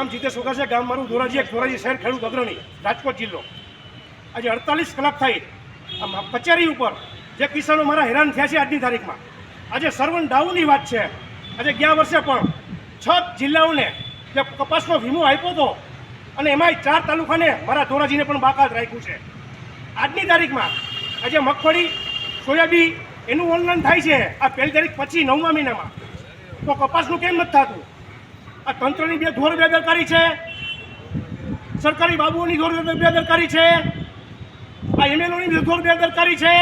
નામ જીતેશ છે ગામ મારું ધોરાજી એક ધોરાજી શહેર ખેડૂત અગ્રણી, રાજકોટ જિલ્લો. આજે અડતાલીસ કલાક થઈ. આમ કચેરી ઉપર જે કિસાનો મારા હેરાન થયા છે આજની તારીખમાં. આજે સર્વન ડાઉનની વાત છે. આજે ગયા વર્ષે પણ છ જિલ્લાઓને જે કપાસનો વીમો આપ્યો હતો અને એમાંય ચાર તાલુકાને મારા ધોરાજીને પણ બાકાત રાખ્યું છે. આજની તારીખમાં આજે મગફળી, સોયાબીન એનું ઓનલાઈન થાય છે. આ પહેલી તારીખ પછી નવમા મહિનામાં. તો કપાસનું કેમ નથી થતું? આ તંત્રની બે ધોર બેદરકારી છે. સરકારી બાબુઓની ધોર બેદરકારી છે. આ એમએલઓની ધોર બેદરકારી છે.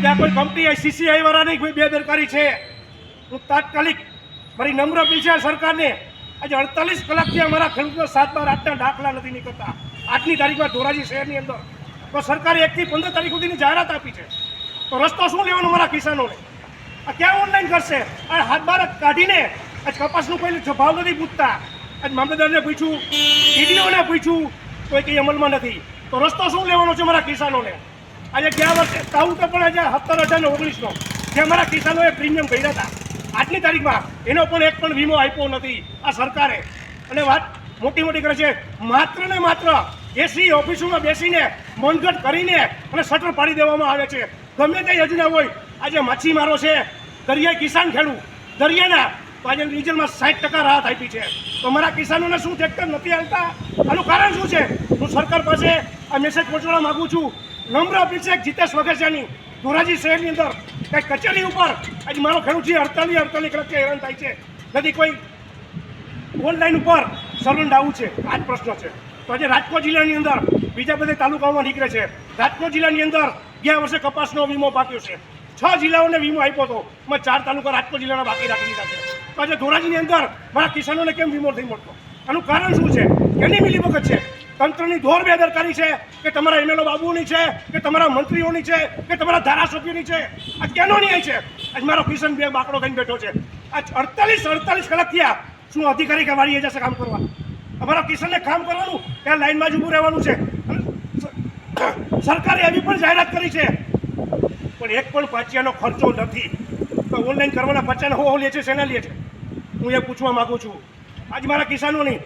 ત્યાં કોઈ કંપની સીસીઆઈ વાળાની કોઈ બેદરકારી છે. હું તાત્કાલિક મારી નમ્ર અપીલ છે સરકારને આજે અડતાલીસ કલાકથી અમારા ખેડૂતો સાત બાર આઠના દાખલા નથી નીકળતા. આજની તારીખમાં ધોરાજી શહેરની અંદર. તો સરકારે એકથી પંદર તારીખ સુધીની જાહેરાત આપી છે. તો રસ્તો શું લેવાનો મારા કિસાનોને? આ ક્યાં ઓનલાઈન કરશે? આ હાથ બાર કાઢીને આજ કપાસનું કોઈ ભાવ નથી પૂછતા. આજ મામલતદારને પૂછ્યું ડીડીઓને પૂછ્યું કોઈ કંઈ અમલમાં નથી. તો રસ્તો શું લેવાનો છે મારા કિસાનોને? આજે ગયા વર્ષે કાઉન્ટર પણ આજે સત્તર હજાર ને ઓગણીસનો, જે અમારા કિસાનોએ પ્રીમિયમ ભર્યા હતા. આજની તારીખમાં એનો પણ એક પણ વીમો આપ્યો નથી આ સરકારે. અને વાત મોટી મોટી કરે છે, માત્ર ને માત્ર એસી ઓફિસોમાં બેસીને મનગટ કરીને અને શટર પાડી દેવામાં આવે છે. ગમે તે યોજના હોય, આજે માછીમારો છે, દરિયાઈ કિસાન ખેડૂત, દરિયાના તો આજે ડીઝલમાં સાઠ ટકા રાહત આપી છે. તો મારા કિસાનોને શું ટ્રેક્ટર નથી હાલતા? આનું કારણ શું છે? હું સરકાર પાસે આ મેસેજ પહોંચાડવા માગું છું. નમ્ર છે જીતેશ વઘેસિયાની. ધોરાજી શહેરની અંદર કંઈક કચેરી ઉપર આજે મારો ખેડૂત છે અડતાલીસ અડતાલીસ કલાકથી હેરાન થાય છે. નથી કોઈ ઓનલાઈન ઉપર સર્વન્ટ આવું છે. આ જ પ્રશ્ન છે. તો આજે રાજકોટ જિલ્લાની અંદર બીજા બધા તાલુકાઓમાં નીકળે છે. રાજકોટ જિલ્લાની અંદર ગયા વર્ષે કપાસનો વીમો પાક્યો છે. છ જિલ્લાઓને વીમો આપ્યો હતો. મેં ચાર તાલુકા રાજકોટ જિલ્લાના બાકી રાખી દીધા છે. આજે ધોરાજીની અંદર મારા કિસાનોને કેમ વીમો નથી મળતો? આનું કારણ શું છે? કેની વખત છે? તંત્રની ધોર બેદરકારી છે કે તમારા એમએલઓ બાબુઓની છે કે તમારા મંત્રીઓની છે કે તમારા ધારાસભ્યોની છે? આ કેનો ન્યાય છે? આજ મારો કિશન બે બાકડો થઈને બેઠો છે. આજ અડતાલીસ અડતાલીસ કલાક થયા શું અધિકારી કે વાળી જશે કામ કરવા? અમારા કિશનને કામ કરવાનું, ત્યાં લાઈનમાં જ ઊભું રહેવાનું છે. સરકારે એવી પણ જાહેરાત કરી છે પણ એક પણ પાચિયાનો ખર્ચો નથી. તો ઓનલાઈન કરવાના પાચાને હોવો લે છે, શેના લે છે? હું એ પૂછવા માગું છું. આજ મારા કિસાનોની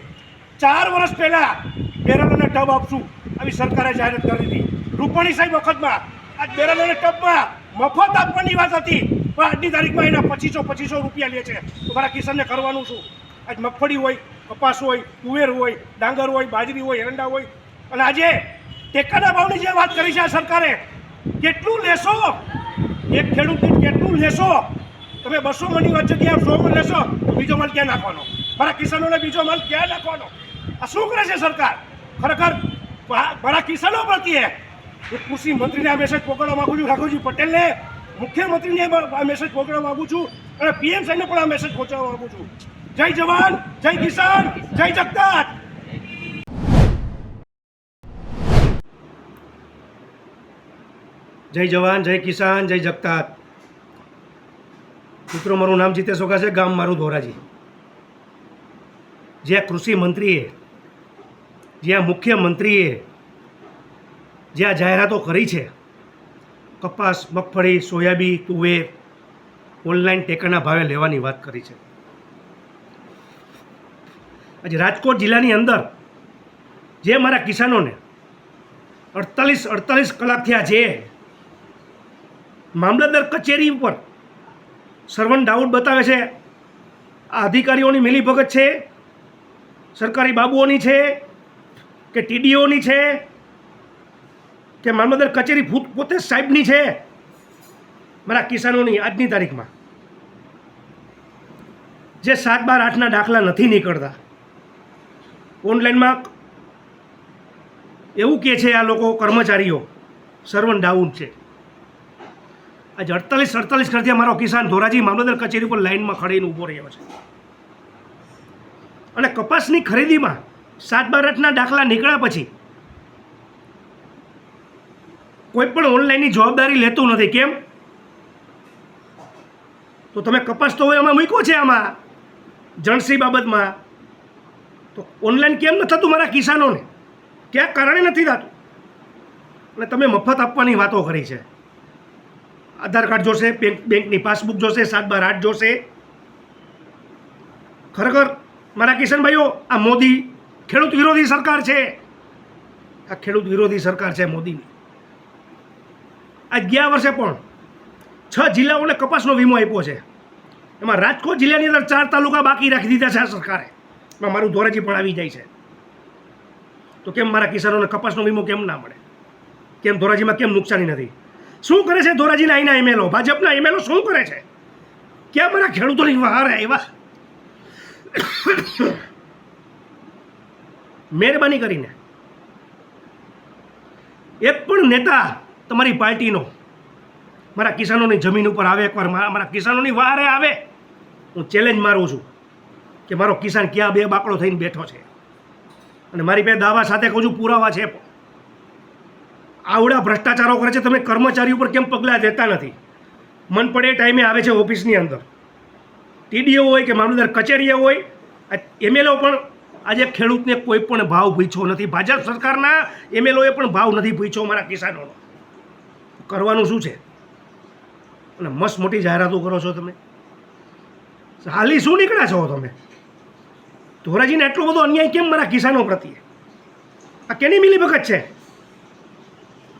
ચાર વર્ષ પહેલાં બેરલોને ટબ આપશું. આવી સરકારે જાહેરાત કરી હતી. રૂપાણી સાહેબ વખતમાં આજ બેરલોને ટબમાં મફત આપવાની વાત હતી. પણ આજની તારીખમાં એના પચીસો પચીસો રૂપિયા લે છે. તો મારા કિસાનને કરવાનું શું? આજ મગફળી હોય, કપાસ હોય, તુવેર હોય, ડાંગર હોય, બાજરી હોય, એરંડા હોય. અને આજે ટેકાના ભાવની જે વાત કરી છે આ સરકારે કેટલું લેશો? એક ખેડૂત કેટલું લેશો? તમે બસો મની વચ્ચે ત્યાં સો મણ લેશો તો બીજો માલ ક્યાં નાખવાનો? મારા કિસાનોને બીજો માલ ક્યાં નાખવાનો? આ શું કરે છે સરકાર? ખરેખર મારા કિસાનો પ્રત્યે હું કૃષિ મંત્રીને આ મેસેજ પકડવા માગું છું રાઘવજી પટેલને. મુખ્યમંત્રીને આ મેસેજ પકડવા માગું છું અને પીએમ સાહેબને પણ આ મેસેજ પહોંચાડવા માંગુ છું. જય જવાન, જય કિસાન, જય જગતાત. જય જવાન, જય કિસાન, જય જગતાત મિત્રો, મારું નામ જીતેશ ઓકા છે, ગામ મારું ધોરાજી. જ્યાં કૃષિ મંત્રીએ, જ્યાં મુખ્યમંત્રીએ જ્યાં જાહેરાતો કરી છે, કપાસ, મગફળી, સોયાબીન, તુવેર, ઓનલાઈન ટેકાના ભાવે લેવાની વાત કરી છે. આજે રાજકોટ જિલ્લાની અંદર, જે મારા કિસાનોને અડતાલીસ અડતાલીસ કલાક થયા છે મામલતદાર કચેરી ઉપર સર્વન ડાઉટ બતાવે છે, આ અધિકારીઓની મિલીભગત છે, સરકારી બાબુઓની છે, કે ટીડીઓની છે, કે મામલતદાર કચેરી પોતે સાહેબની છે, મારા કિસાનોની આજની તારીખમાં. જે સાત બાર આઠના દાખલા નથી નીકળતા. ઓનલાઈનમાં એવું કહે છે આ લોકો કર્મચારીઓ સર્વન ડાઉન છે. આજે અડતાલીસ અડતાલીસ કરતી અમારો કિસાન ધોરાજી મામલતદાર કચેરી ઉપર લાઇનમાં ખડીને ઊભો રહ્યો છે. અને કપાસની ખરીદીમાં સાત બાર આઠના દાખલા નીકળ્યા પછી કોઈ પણ ઓનલાઈનની જવાબદારી લેતું નથી. કેમ? તો તમે કપાસ તો એમાં મૂક્યો છે આમાં જણસી બાબતમાં. તો ઓનલાઈન કેમ ન થતું મારા કિસાનોને? ક્યાં કારણે નથી થતું? અને તમે મફત આપવાની વાતો કરી છે. આધાર કાર્ડ જોશે, બેંક, બેંકની પાસબુક જોશે, સાત બાર આઠ જોશે. ખરેખર, મારા કિશનભાઈઓ, આ મોદી ખેડૂત વિરોધી સરકાર છે. આ ખેડૂત વિરોધી સરકાર છે મોદીની. આજ ગયા વર્ષે પણ છ જિલ્લાઓને કપાસનો વીમો આપ્યો છે. એમાં રાજકોટ જિલ્લાની અંદર ચાર તાલુકા બાકી રાખી દીધા છે આ સરકારે. એમાં મારું ધોરાજી પણ આવી જાય છે. તો કેમ મારા કિસાનોને કપાસનો વીમો કેમ ના મળે? કેમ ધોરાજીમાં કેમ નુકસાની નથી? શું કરે છે ધોરાજીના અહીંના એમએલઓ ભાજપના એમએલઓ શું કરે છે? ક્યાં મારા ખેડૂતોની વહાર આવ્યા મહેરબાની કરીને. એક પણ નેતા તમારી પાર્ટીનો, મારા કિસાનોની જમીન ઉપર આવે, એકવાર મારા મારા કિસાનોની વારે આવે, હું ચેલેન્જ મારું છું કે મારો કિસાન ક્યાં બે બાકડો થઈને બેઠો છે. અને મારી પાસે દાવા સાથે કહું છું, પુરાવા છે. આવડા ભ્રષ્ટાચારો કરે છે, તમે કર્મચારી ઉપર કેમ પગલાં દેતા નથી? મન પડે ટાઈમે આવે છે ઓફિસની અંદર. ટીડીઓ હોય કે મામલતદાર કચેરીએ હોય એમએલઓ પણ આજે ખેડૂતને કોઈ પણ ભાવ પૂછ્યો નથી. ભાજપ સરકારના એમએલઓએ પણ ભાવ નથી પૂછ્યો મારા કિસાનોનો. કરવાનું શું છે? અને મસ્ત મોટી જાહેરાતો કરો છો તમે. હાલી શું નીકળ્યા છો તમે? ધોરાજીને એટલો બધો અન્યાય કેમ મારા કિસાનો પ્રત્યે? આ કેની મિલીભગત છે?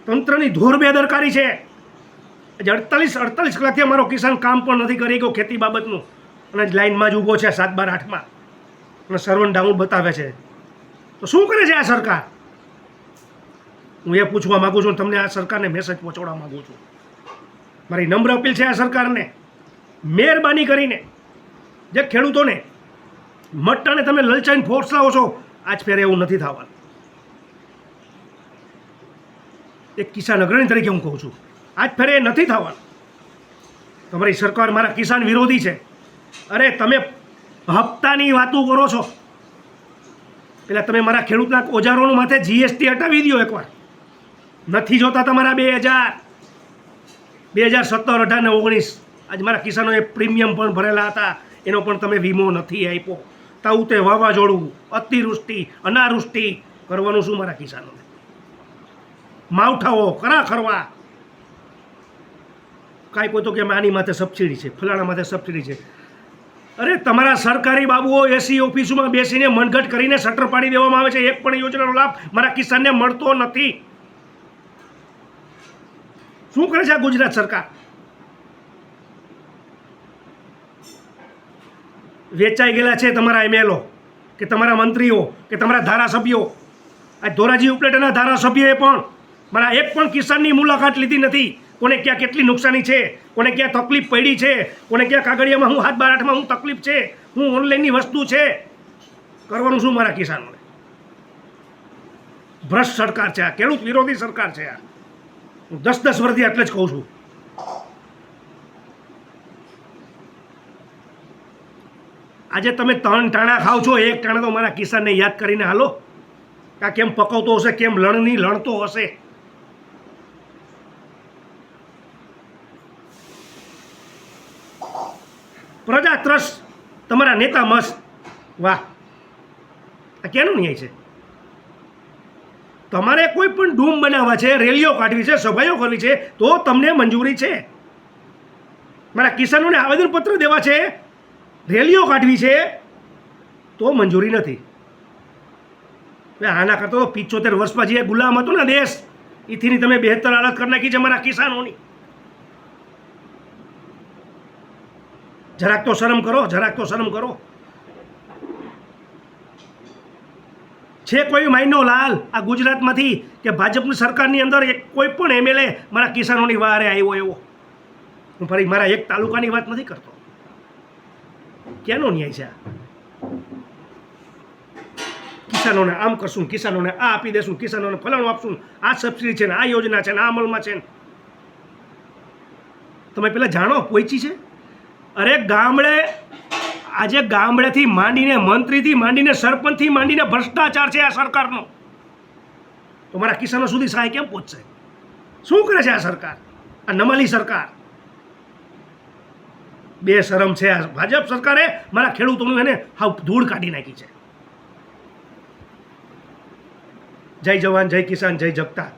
તંત્રની ધોર બેદરકારી છે. આજે અડતાલીસ અડતાલીસ કલાકથી અમારો કિસાન કામ પણ નથી કરી ગયો ખેતી બાબતનું. અને લાઇનમાં જ ઊભો છે સાત બાર આઠમાં. અને સર્વન ડાઉન બતાવે છે. તો શું કરે છે આ સરકાર? હું એ પૂછવા માગું છું તમને આ સરકારને મેસેજ પહોંચાડવા માગું છું. મારી નમ્ર અપીલ છે આ સરકારને. મહેરબાની કરીને જે ખેડૂતોને મટ્ટાને તમે લલચાઈને ફોર્સ લાવો છો, આજ ફેરે એવું નથી થવાનું. એક કિસાન અગ્રણી તરીકે હું કહું છું. આજ ફેરે એ નથી થવાનું. તમારી સરકાર મારા કિસાન વિરોધી છે. અરે તમે હપ્તાની વાતો કરો છો. એટલે તમે મારા ખેડૂતના ઓજારોનું માથે જીએસટી હટાવી દો એકવાર. નથી જોતા તમારા બે હજાર. બે હજાર સત્તર, અઢાર ને ઓગણીસ. આજ મારા કિસાનોએ પ્રીમિયમ પણ ભરેલા હતા. એનો પણ તમે વીમો નથી આપ્યો. તાઉતે વાવાઝોડું, અતિવૃષ્ટિ, અનાવૃષ્ટિ કરવાનું શું મારા કિસાનોને? માવઠાઓ કરા ખરવા. કાંઈ કોઈ તો કે આની માથે સબસિડી છે, ફલાણા માથે સબસિડી છે. અરે તમારા સરકારી બાબુઓ એસી ઓફિસોમાં બેસીને મનઘટ કરીને શટર પાડી દેવામાં આવે છે, એક પણ યોજનાનો લાભ મારા કિસાનને મળતો નથી. શું કરે છે આ ગુજરાત સરકાર? વેચાઈ ગયેલા છે તમારા એમએલઓ, કે તમારા મંત્રીઓ, કે તમારા ધારાસભ્યો. આ ધોરાજી ઉપલેટાના ધારાસભ્યોએ પણ મારા એક પણ કિસાનની મુલાકાત લીધી નથી. કોને ક્યાં કેટલી નુકસાની છે? કોને ક્યાં તકલીફ પડી છે? કોને ક્યાં કાગળિયામાં હું હાથ બાર આઠમાં હું તકલીફ છે? હું ઓનલાઈનની વસ્તુ છે? કરવાનું શું મારા કિસાનોને? ભ્રષ્ટ સરકાર છે આ. ખેડૂત વિરોધી સરકાર છે આ. હું દસ દસ વર્ષથી એટલે જ કહું છું. આજે તમે ત્રણ ટાણા ખાવ છો, એક ટાણા તો મારા કિસાનને યાદ કરીને હાલો. આ કેમ પકવતો હશે? કેમ લણની લણતો હશે? પ્રજા ત્રસ્ત તમારા નેતા મસ્ત. વાહ. આ કેનો ન્યાય છે? તમારે કોઈ પણ ડૂમ બનાવવા છે, રેલીઓ કાઢવી છે, સભાઓ કરવી છે, તો તમને મંજૂરી છે. મારા કિસાનોને આવેદનપત્ર દેવા છે, રેલીઓ કાઢવી છે, તો મંજૂરી નથી. આના કરતા તો પિચોતેર વર્ષમાં જે ગુલામ હતો ને દેશ. એથીની તમે બહેતર હાલત કરી નાખી છે મારા કિસાનોની. જરાક તો શરમ કરો, જરાક તો શરમ કરો. છે કોઈ માઇનો લાલ આ ગુજરાતમાંથી કે ભાજપની સરકારની અંદર એક કોઈ પણ એમએલએ મારા કિસાનોની વારે આવ્યો એવો? હું ફરી મારા એક તાલુકાની વાત નથી કરતો. ક્યાંનો ન્યાય છે કિસાનોને આમ કરશું, કિસાનોને આ આપી દેશું, કિસાનોને ફલાણું આપશું. આ સબસિડી છે ને, આ યોજના છે ને, આ અમલમાં છે ને. તમે પેલા જાણો, પોઈચી છે? અરે ગામડે, આજે ગામડેથી માંડીને મંત્રીથી માંડીને સરપંચથી માંડીને ભ્રષ્ટાચાર છે આ સરકારનો. તો મારા કિસાનો સુધી સહાય કેમ પહોંચશે? શું કરે છે આ સરકાર? આ નમાલી સરકાર? બે શરમ છે આ ભાજપ સરકારે, મારા ખેડૂતોનું એને હાવ ધૂળ કાઢી નાખી છે. જય જવાન, જય કિસાન, જય જગતા